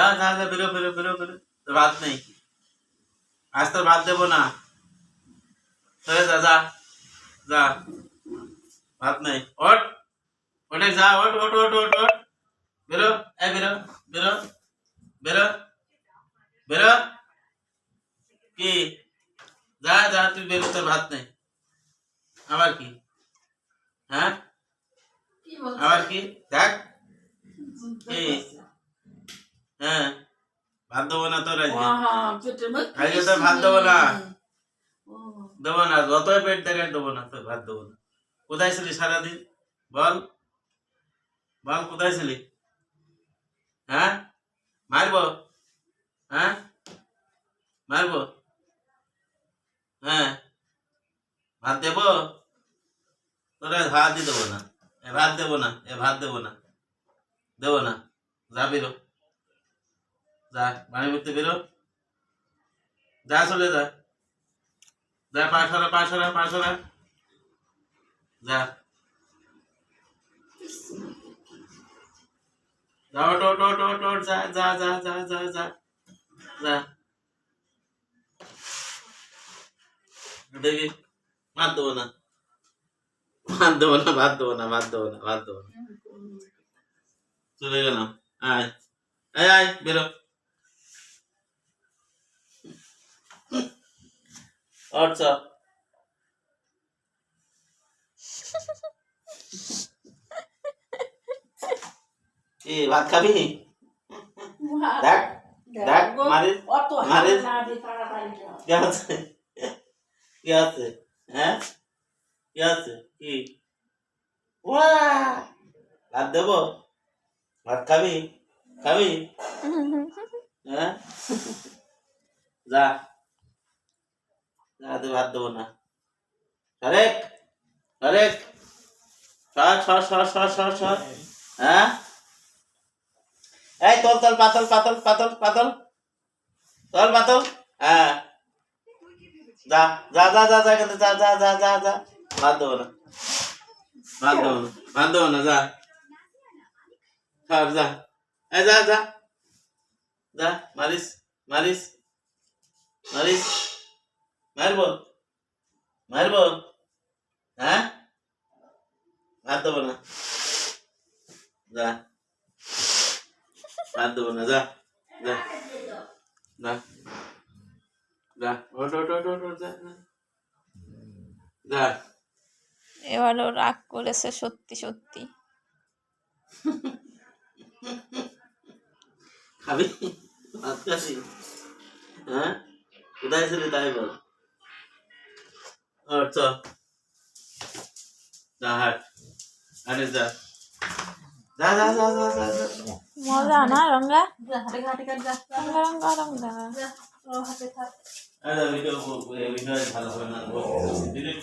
যা যা যা বেরো বেরো বেরো বেরো তোর ভাত নেই আজ তোর ভাত দেবো না চলে যা যা যা ভাত নেই ওঠ ওঠে যা ওঠ ওঠ ওঠ ওঠ ওঠ বেরো এ বেরো বেরো বেরো বেরো কি যা যা তুই বেরো তোর ভাত নেই আবার কি হ্যাঁ কি বলছে? আবার কি দেখ কি হ্যাঁ। ভাত দেবো না তোর আজকে তোর ভাত দেবো না দেবো না যতই পেট দেখায় দেবো না তোর ভাত দেবো না কোথায় ছিলি সারাদিন? বল। বল কোথায় ছিলি? হ্যাঁ? মারবো? হ্যাঁ? মারবো? হ্যাঁ? ভাত দেবো? তোরা ভাতই দেবো না। এ ভাত দেবো না এ ভাত দেবো না। দেবো না। যা বেরো যা চলে যা। দেখি। দেবো না। ভাত দেবো না ভাত দেবো না ভাত দেবো না দেবো না। চলে গেলাম। আয়। আয় আয়, বেরো। চল কি ভাত খাবি? দেখ দেখ মারিস মারিস। কি আছে? কি আছে? হ্যাঁ? কি আছে? কি? ওয়াহ! ভাত দেবো? ভাত খাবি? খাবি? হ্যাঁ? যা। যা তো ভাত দেবো না। হরেক হরেক সর সর সর সর সর সর। হ্যাঁ? এই তল তল, পাতল পাতল পাতল পাতল। তল, পাতল। হ্যাঁ। যা যা যা যা যা যা যা যা যা ভাত দেবো না। ভাত দেবো না। ভাত দেবো না, যা। যা। এই যা যা। যা, মারিস মারিস মারিস। মারবো? মারবো? হ্যাঁ? ভাত দেবো না। যা। ভাত দেবো না যা। যা। যা। যা। এবারও রাগ করেছে সত্যি সত্যি। খাবি? ভাত খাবি হ্যাঁ? কোথায় ছিলি তাই বল। ওঠ চল যা হাট হাটে যা যা যা যা যা যা যা মজা না রঙ্গা যা, হাঁটে হাঁটে হাঁটে যা, যা, রঙ্গা রঙ্গা রঙ্গা যা, ও হাতে থাক। আরে ভিডিও ভিডিও ভালো হবে না ডিলিট